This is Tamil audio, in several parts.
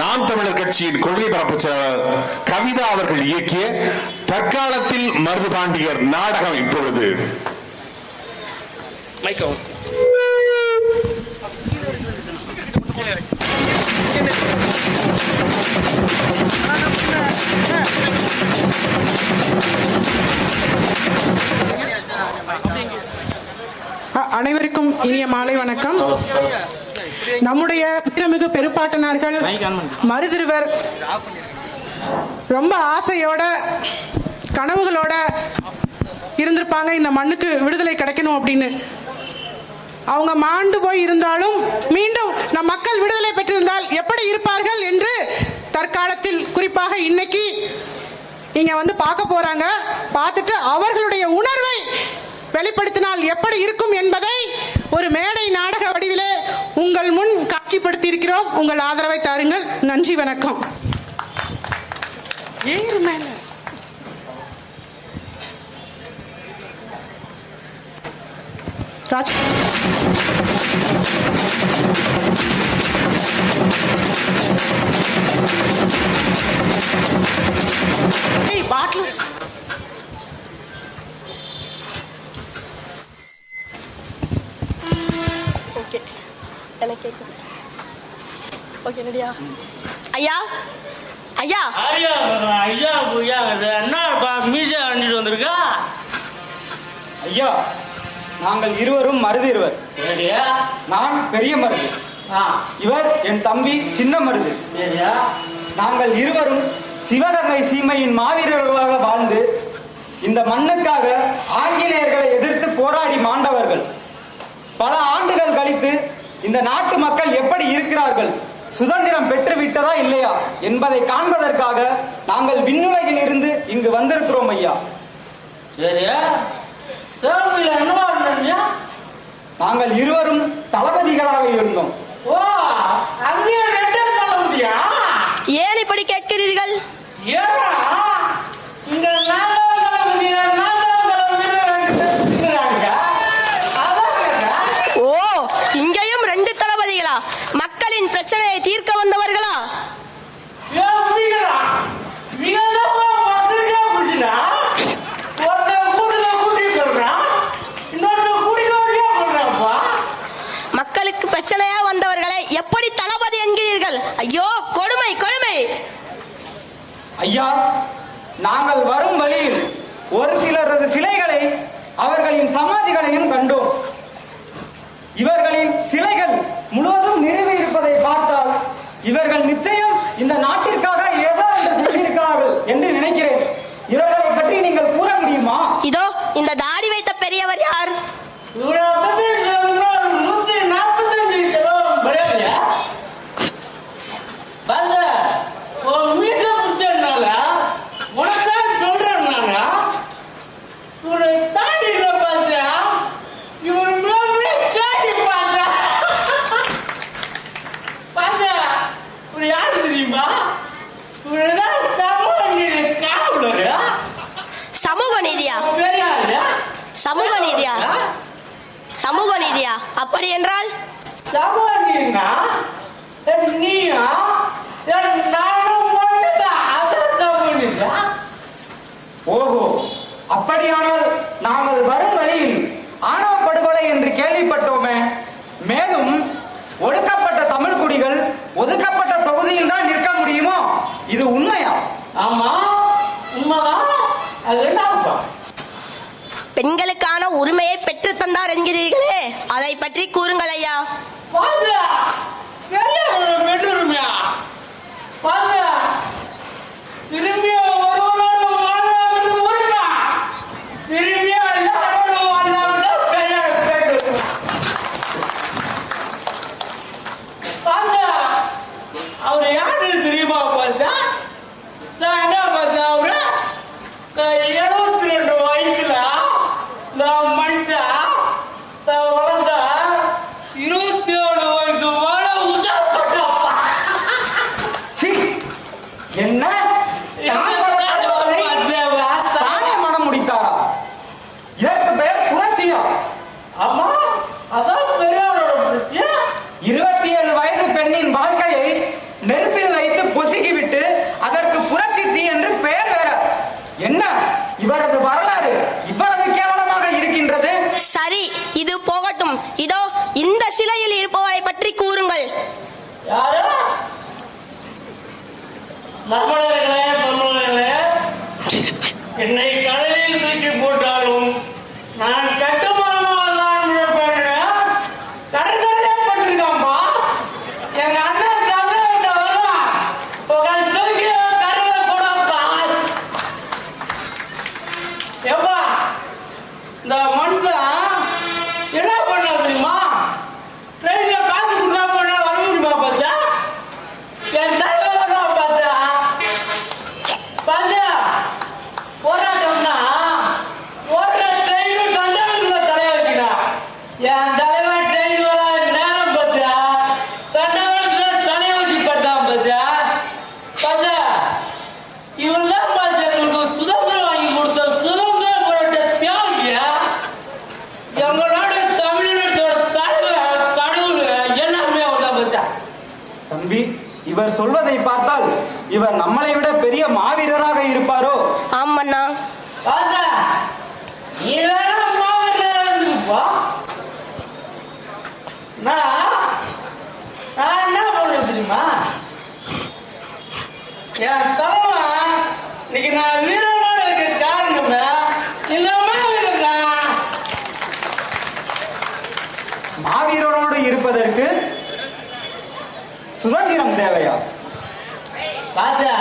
நாம் தமிழர் கட்சியின் கொள்கை பரப்பு செயலாளர் கவிதா அவர்கள் இயக்கிய தற்காலத்தில் மருது பாண்டியர் நாடகம் இப்பொழுது. அனைவருக்கும் இனிய மாலை வணக்கம். நம்முடைய வீரமிகு பெருப்பாட்டனார்கள் மருதிருவர் ரொம்ப ஆசையோட கனவுகளோட இருந்திருப்பாங்க. இந்த மண்ணுக்கு விடுதலை கிடைக்கணும் அப்படின்னு. அவங்க மாண்டு போய் இருந்தாலும் மீண்டும் நம் மக்கள் விடுதலை பெற்றிருந்தால் எப்படி இருப்பார்கள் என்று தற்காலத்தில் குறிப்பாக இன்னைக்கு இங்க வந்து பார்க்க போறாங்க. பார்த்துட்டு அவர்களுடைய உணர்வை வெளிப்படுத்தினால் எப்படி இருக்கும் என்பதை ஒரு மேடை நாடக வடிவிலே உங்கள் முன் காட்சிப்படுத்தி இருக்கிறோம் உங்கள் ஆதரவை தாருங்கள். நன்றி வணக்கம். ஏறு மேல. ராஜ் பாட்டில் எனக்கு கேட்குது ஓகே ரெடியா ஐயா? ஐயா? ஐயா ஐயா ஐயா என்ன மீச அணிட்டு வந்திருக்கா? ஐயா நாங்கள் இருவரும் மருது இருவர். நான் பெரிய மருது. ஆ. இவர் என் தம்பி சின்ன மருது. நாங்கள் இருவரும் சிவகங்கை சீமையின் மாவீரர்களாக வாழ்ந்து இந்த மண்ணுக்காக ஆங்கிலேயர்களை எதிர்த்து போராடி மாண்டவர்கள். பல ஆண்டுகள் கழித்து இந்த நாட்டு மக்கள் எப்படி இருக்கிறார்கள்? சுதந்திரம் பெற்று விட்டதா இல்லையா? என்பதை காண்பதற்காக நாங்கள் விண்ணுலகில் இருந்து இங்கு வந்திருக்கிறோம் ஐயா. நாங்கள் இருவரும் தளபதிகளாக இருந்தோம். ஏன் இப்படி கேட்கிறீர்கள்? ஏன்னா இங்க நாலாவது தளபதி நாலாவது தளபதி ரெண்டு பேர் இருக்கிறாங்க அதான் கேட்டா. ஓ இங்கேயும் ரெண்டு தளபதிகளா மக்களின் பிரச்சனையை தீர்க்க வந்தவர்களா ஏன் புரியலா? நீங்க தான் பத்திரிக்கை புரியலா? ஒருத்தன் கூட்டத்தை கூட்டிட்டு சொல்றான், இன்னொருத்தன் கூட்டிட்டு வரலையா சொல்றான்ப்பா. மக்களுக்கு பிரச்சனையா வந்தவர்களை எப்படி தளபதி என்கிறீர்கள்? ஐயோ கொடுமை கொடுமை! ஐயா நாங்கள் வரும் வழியில் ஒரு சிலரது சிலைகளை அவர்களின் சமாதிகளையும் இந்த நாட்டிற்காக ஏதோ ஒன்று செய்திருக்கிறார்கள் என்று நினைக்கிறேன் இவர்களை பற்றி நீங்கள் கூற முடியுமா இதோ இந்த தாடி வைத்த பெரியவர் யார் இவரை பத்தி இன்னொரு நூத்தி நாற்பத்தஞ்சு கிலோ மரியாதையா? பாஸ், உன் மீசை பிடிச்சதுனால உனக்காக சொல்றேன் நானு. இவரை தாடியில பார்த்தா, இவர் மேலே காட்டி பார்த்தா. பாஸ், இவர் யாரு தெரியுமா இவர்தான் தமிழ் நீதி காவலரு. சமூக நீதியா பெரியாரு. சமூக நீதியா சமூக நீதியா அப்படி என்றால் சமாளினா நீயா நானும் ஒண்ணுதான் அதான் சமாளிதா ஓஹோ அப்படியானால் நாங்கள் வரும் வழியில் ஆணவ படுகொலை என்று கேள்விப்பட்டோமே. மேலும் ஒடுக்கப்பட்ட தமிழ் குடிகள் ஒதுக்கப்பட்ட தொகுதியில் தான் நிற்க முடியுமோ? இது உண்மையா? ஆமா உண்மைதான். அது பெண்களுக்கான உரிமையை பெற்று தந்தார் என்கிறீர்களே அதை பற்றி கூறுங்கள் ஐயா. பாத்தா பெரிய தானே அதற்கு பெயர் வேற. என்ன? இவரது வரலாறு இவ்வளவு கேவலமாக இருக்கின்றது? சரி இது போகட்டும். இதோ இந்த சிலையில் இருப்பவரை பற்றி கூறுங்கள். என்னை கடலில் தூக்கி போட்டாலும் நான் கட்டுமானமாகலாம் கடற்கரையே பட்டிருக்காம்பா எங்க அண்ணன் தமிழ்கிட்ட வரும் உங்கள் தூக்கி கடலை போடப்பா எப்பா இந்த மனுஷன் என்ன பண்ண தெரியுமா ட்ரெயின்ல காசு கொடுத்தா போனா வர முடியுமா பார்த்தா என் தலைவர் வர்றான் பார்த்தா பார்த்தா போராட்டம்னா ஓடுற ட்ரெயின் கண்டனத்துல தலைய வைக்கிறான் என் தலைவன் ட்ரெயின் வர நேரம் பார்த்தா கண்டனத்துல தலைய வச்சு படுத்தான் பார்த்தா பார்த்தா இவன் தான் பார்த்து எங்களுக்கு சுதந்திரம் வாங்கி கொடுத்த சுதந்திர போராட்ட தியாகியா எங்க நாடு தமிழ்நாட்டோட தலைவர் கடவுள் எல்லாமே வந்தா பார்த்தா தம்பி இவர் சொல்வதை பார்த்தால் இவர் நம்மளை விட பெரிய மாவீரராக இருப்பாரோ? ஆமண்ணா. நான் என்ன பண்ண தெரியுமா? என் தலைவன் இன்னைக்கு நான் வீரனோட இருக்க காரணமே இந்த மாவீரன் தான் மாவீரரோடு இருப்பதற்கு சுதந்திரம் தேவையா? பார்த்தா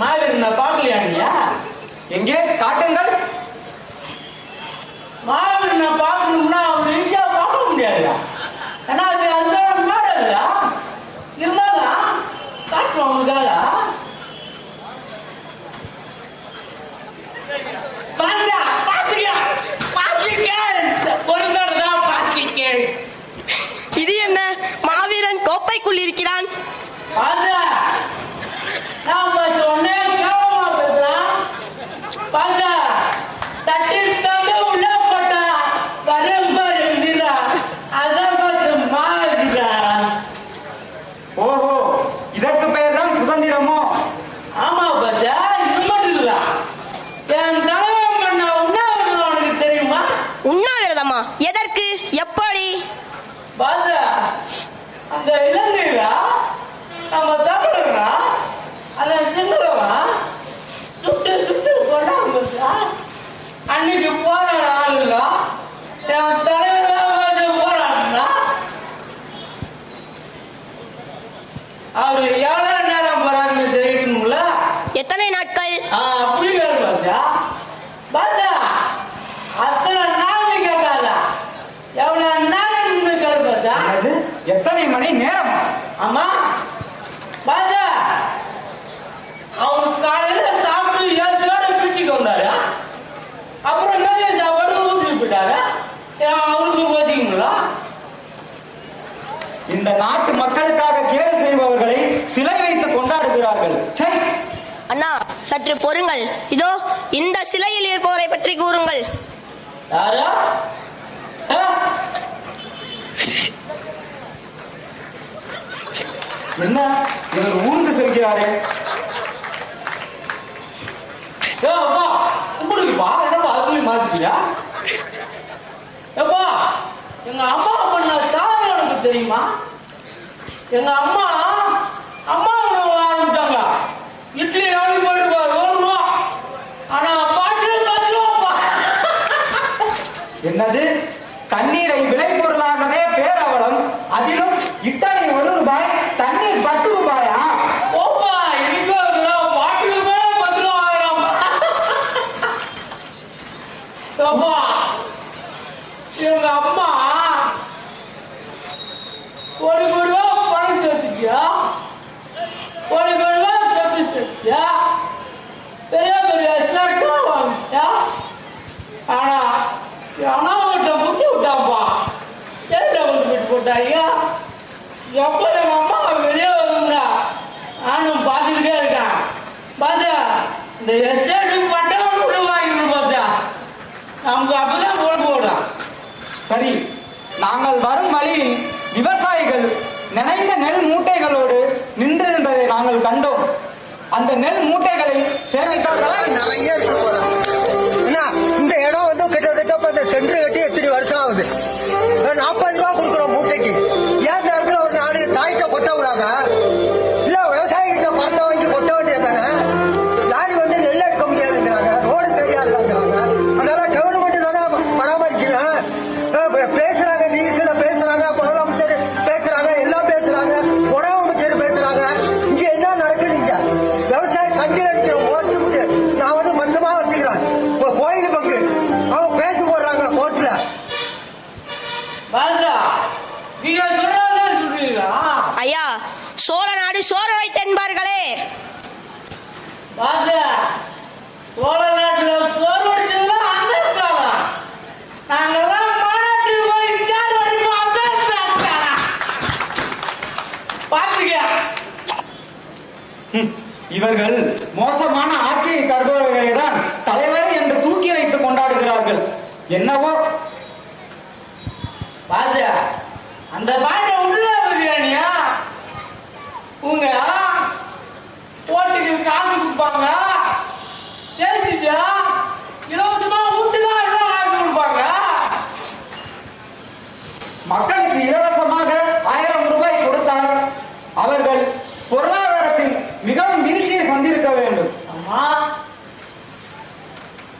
மாவீரனை பார்க்கலையா நீயா எங்கே? காட்டுங்கள். மாவீரனை பார்க்கணும்னா அவங்க ஈஸியா பார்க்க முடியாது ஏன்னா அது அந்த மேல இல்ல இருந்தாலும் காட்டுவோம் உங்களுக்காக. பார்த்தா பார்த்துக்க பார்த்துக்க ஒரு தடவை தான் பார்த்துக்க இது என்ன மாவீரன் கோப்பைக்குள் இருக்கிறான் பார்த்தா நாம சொன்னே கேவலமா பேசலாம் பார்த்தா தட்டில் தங்க உள்ள போட்டா வரம்பர் எழுதிடா அதான் பார்த்து மாறிடா ஓஹோ இதற்கு பெயர் தான் சுதந்திரமோ? ஆமா பார்த்தா இது மட்டும் இல்ல என் தலைவன் பண்ண உண்ணாவிரதம் உனக்கு தெரியுமா? உண்ணாவிரதமா எதற்கு? எப்படி? பார்த்தா அந்த இலங்கையில நம்ம தமிழர்களா அந்த சிங்களவன் சுட்டு சுட்டு கொண்டாங்க பார்த்தா அன்னைக்கு போராட ஆள் இல்ல என் தலைவர் போராடினா அவரு எவ்வளவு நேரம் போறாருன்னு தெரியணும்ல எத்தனை நாட்கள்? ஆ, அப்படி கேளு பாத்தா பாத்தா அத்தனை நாள் கேட்காதா எவ்வளவு நேரம் கேளு பாத்தா அது எத்தனை மணி நேரம்? ஆமா பாத்தா அவரு காலையில சாப்பிட்டு ஏழோட பிச்சுக்கு வந்தாரு. அப்புறம் மேலே சாப்பாடு போயிட்டாரு அவருக்கு கோச்சிங்களா இந்த நாட்டு மக்களுக்காக கேடு செய்பவர்களை சிலை வைத்து கொண்டாடுகிறார்கள். சை. அண்ணா சற்று பொறுங்கள். இதோ இந்த சிலையில் இருப்பவரை பற்றி கூறுங்கள். யாரா? என்ன? இவர் ஊர்ந்து செல்கிறாரே. ஏ அப்பா கும்பிடுங்கப்பா என்னப்பா அதுக்குள்ளே மாத்திக்கியா எப்பா எங்க அம்மா பண்ண சாதனை எனக்கு தெரியுமா? எங்க அம்மா அம்மா உணவு ஆரம்பிச்சாங்க இட்லி எவ்வளவு போயிட்டு பாரு ஒரு ரூபா. ஆனா பாட்டு என்னது? தண்ணீரை விளைபொருளாகவே பேரவலம் அதிலும் இத்தனை ஒரு ரூபாய் தண்ணீர் பத்து ரூபாயா ஓப்பா இன்னைக்கு பாட்டுக்கு மேல பத்து ரூபா ஆயிரம் அப்பா எங்க அம்மா ஒரு கோடி ரூபா பணம் சேர்த்துக்கியா ஒரு கோடி ரூபா சேர்த்து சேர்த்தியா பெரிய பெரிய ஷர்ட்டா வாங்கிட்டியா ஆனா அனாவட்ட முட்டி விட்டாப்பா ஏன்டா வந்து விட்டு போட்டாங்க எப்ப எங்க இவர்கள் மோசமான ஆட்சியை தருபவர்களை தான் தலைவர் என்று தூக்கி வைத்து கொண்டாடுகிறார்கள். என்னவோ? பாஜா அந்த பாட்டை உள்ள பிரியாணியா உங்க ஓட்டுக்கு காசு கொடுப்பாங்க ஜெயிச்சுட்டா? இலவசமா வீட்டுதான் எல்லாம் காசு கொடுப்பாங்க மக்களுக்கு இலவசமாக ஆயிரம் ரூபாய் கொடுத்தால் அவர்கள் பொருளாதாரத்தில் வீழ்ச்சியை சந்திருக்க வேண்டும்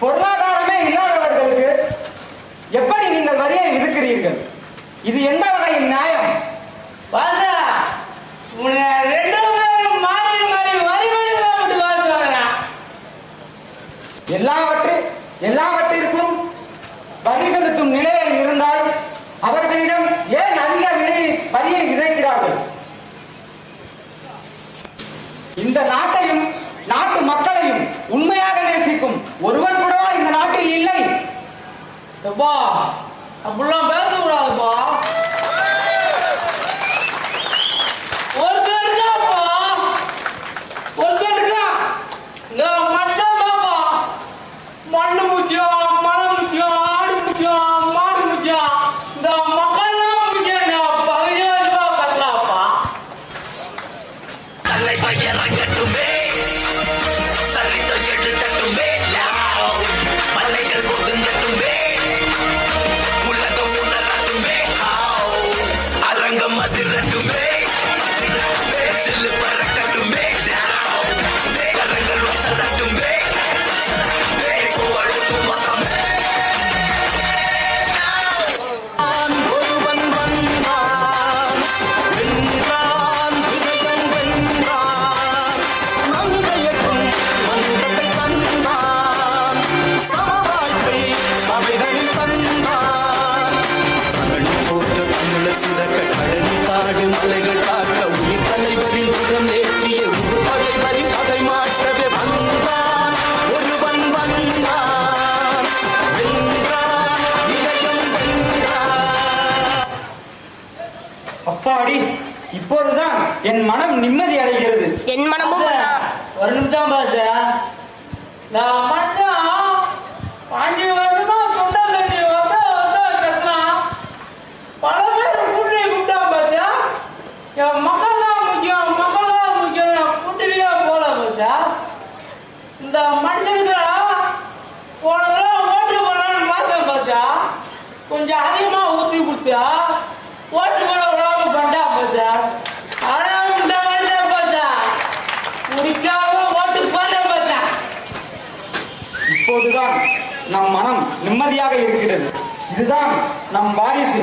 பொருளாதாரமே இல்லாதவர்களுக்கு எப்படி நீங்கள் வரியை விதிக்கிறீர்கள்? இது எந்த வகையின் நியாயம்? எல்லாவற்று எல்லாவற்றிற்கும் வரி செலுத்தும் நிலையில் இருந்தால் அவர்களிடம் ஏன் அதிக விலை வரியை விதைக்கிறார்கள் இந்த நாட்டு உண்மையாக நேசிக்கும் ஒருவன் கூடவா இந்த நாட்டில் இல்லை. அப்பா அப்படிலாம் பேசக்கூடாதுப்பா. அப்பாடி இப்போதுதான் என் மனம் நிம்மதி அடைகிறது. என் மனமும். ஒரு நிமிஷம் நான் மட்டும் அஞ்சு வருஷமா தொண்டை தண்ணி வந்த வந்த கத்துறான் பல பேர் கூட்டி கூப்பிட்டான் பாத்தியா என் மக்கள் தான் முக்கியம் மக்கள் தான் முக்கியம் கூட்டிலேயே போல பாத்தியா இந்த மனுஷனுக்கு போன தடவை ஓட்டு போடலான்னு பார்த்தேன் பாத்தியா கொஞ்சம் அதிகமா ஊத்தி கொடுத்தியா ஓட்டு பண்ணா பாத்தியா ஆனா இந்த மனுஷன் பார்த்தா குடிக்காம ஓட்டு போட இப்போதுதான் நம் மனம் நிம்மதியாக இருக்கிறது. இதுதான் நம் வாரிசு.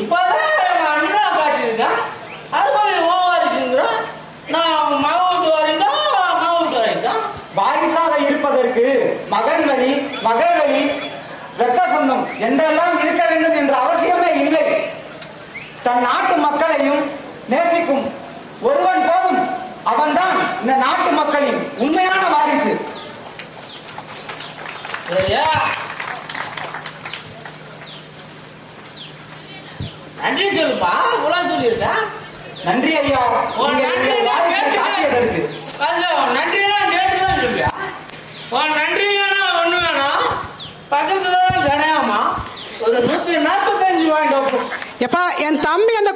இப்பதான் அண்ணா காட்டியிருக்கான் அது மாதிரி ஓவாரிக்குங்கிறான் நான் மகவுட்டு வரீங்க மகவுட்டு வரீங்க வாரிசாக இருப்பதற்கு மகன் வழி மகள் வழி இரத்த சொந்தம். என்றெல்லாம் இருக்க வேண்டும் என்ற அவசியமே இல்லை. தன் நாட்டு மக்களையும் நேசிக்கும் ஒருவன் போதும். அவன்தான் இந்த நாட்டு மக்களின் உண்மையான வாரிசு. நன்றி சொல்லுப்பா இவ்வளவு சொல்லியிருக்கா? நன்றி ஐயா. நன்றி என் தம்பி அந்த